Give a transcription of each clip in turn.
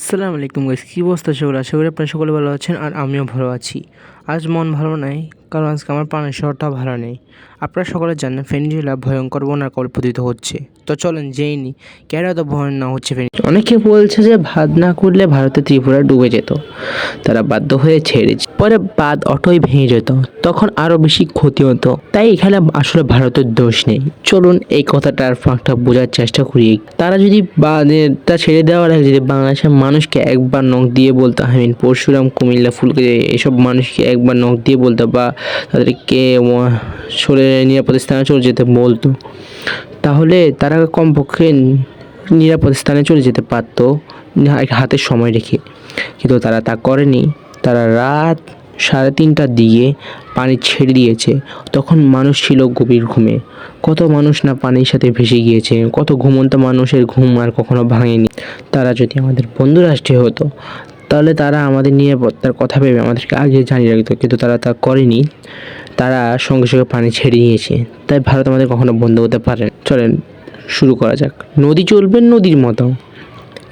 আসসালামু আলাইকুম গাইস কী অবস্থা সকলে আশা করি আপনারা সকলে ভালো আছেন আর আমিও ভালো আছি। আজ মন ভালো নাই, কারণ আজকে আমার পানের শহরটা ভালো নেই। আপনারা সকলে জানেন ফেনী ভয়ঙ্কর বন্যার কল্পতিত হচ্ছে। তো চলেন যেই নি কেন এত না হচ্ছে ফেনী অনেকে বলছে যে ভাত না করলে ভারতে ত্রিপুরা ডুবে যেত। তারা বাধ্য হয়ে ছেড়েছে পরে বাদ অটোই ভেঙে যেত। তখন আরও বেশি ক্ষতি হতো। তাই এখানে আসলে ভারতের দোষ নেই। চলুন এই কথাটার ফাঁকটা বোঝার চেষ্টা করি। তারা যদি বাঁধটা ছেড়ে দেওয়ার আগে যদি বাংলাদেশের মানুষকে একবার নখ দিয়ে বলতো আই মিন পরশুরাম, কুমিল্লা ফুলকে এসব মানুষকে একবার নখ দিয়ে বলতো বা তাদেরকে সরে নিরাপদ স্থানে চলে যেতে বলতো। তাহলে তারা কমপক্ষে নিরাপদ স্থানে চলে যেতে পারতো হাতে সময় রেখে। কিন্তু তারা তা করেনি। তারা রাত সাড়ে তিনটার দিকে পানি ছেড়ে দিয়েছে। তখন মানুষ ছিল গভীর ঘুমে। কত মানুষ না পানির সাথে ভেসে গিয়েছে। কত ঘুমন্ত মানুষের ঘুম আর কখনো ভাঙেনি। তারা যদি আমাদের বন্ধু রাষ্ট্রে হতো, তাহলে তারা আমাদের নিরাপত্তার কথা ভেবে আমাদেরকে আগে জানিয়ে রাখতো। কিন্তু তারা তা করেনি। তারা সঙ্গে সঙ্গে পানি ছেড়ে নিয়েছে। তাই ভারত আমাদের কখনো বন্ধ হতে পারে চলেন, শুরু করা যাক। নদী চলবে নদীর মতো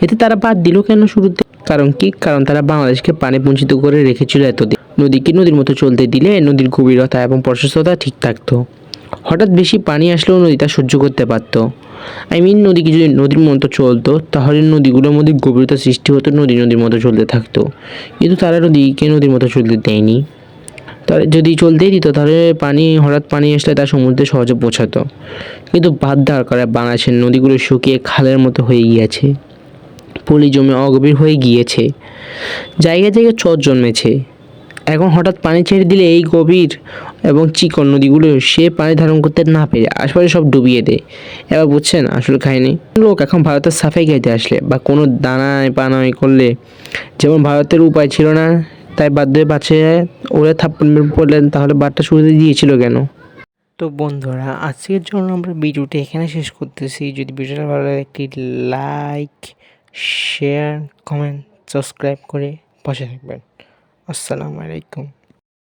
এতে তারা বাদ দিল কেন শুরুতে? কারণ কি? কারণ তারা বাংলাদেশকে পানি বঞ্চিত করে রেখেছিল এতদিন। নদীকে নদীর মতো চলতে দিলে নদীর গভীরতা এবং প্রশস্ততা ঠিক থাকতো। হঠাৎ বেশি পানি আসলেও নদী তা সহ্য করতে পারতো। আই মিন নদীকে যদি নদীর মতো চলতো, তাহলে নদীগুলোর মধ্যে গভীরতা সৃষ্টি হতো, নদী নদীর মতো চলতে থাকতো। কিন্তু তারা নদীকে নদীর মতো চলতে দেয়নি। তার যদি চলতেই দিত, তাহলে পানি, হঠাৎ পানি আসলে তা সমুদ্রে সহজে পৌঁছাতো। কিন্তু বাদ দেওয়ার কারণে বাংলাদেশের নদীগুলো শুকিয়ে খালের মতো হয়ে গিয়েছে। পলি জমে অগভীর হয়ে গিয়েছে। জায়গায় জায়গায় চর জন্মেছে। এখন হঠাৎ পানি ছেড়ে দিলে এই গভীর এবং চিকন নদীগুলো সে পানি ধারণ করতে না পেরে আশপাশে সব ডুবিয়ে দেয়। এবার বুঝছেন, আসলে খায়নি লোক এখন ভারতের সাফাই গাইতে আসলে বা কোনো দানায় পানায় করলে যেমন ভারতের উপায় ছিল না তাই বাধ্য হয়ে বাঁচে ওরা থাপ্পড় মেরে পড়লেন, তাহলে বারটা শুরুতে দিয়েছিল কেন? তো বন্ধুরা, আজকের জন্য আমরা ভিডিওটি এখানে শেষ করতেছি। যদি ভিডিওটা ভালো লাগে, একটি লাইক, শেয়ার, কমেন্ট, সাবস্ক্রাইব করে পাশে থাকবেন। আসসালামু আলাইকুম।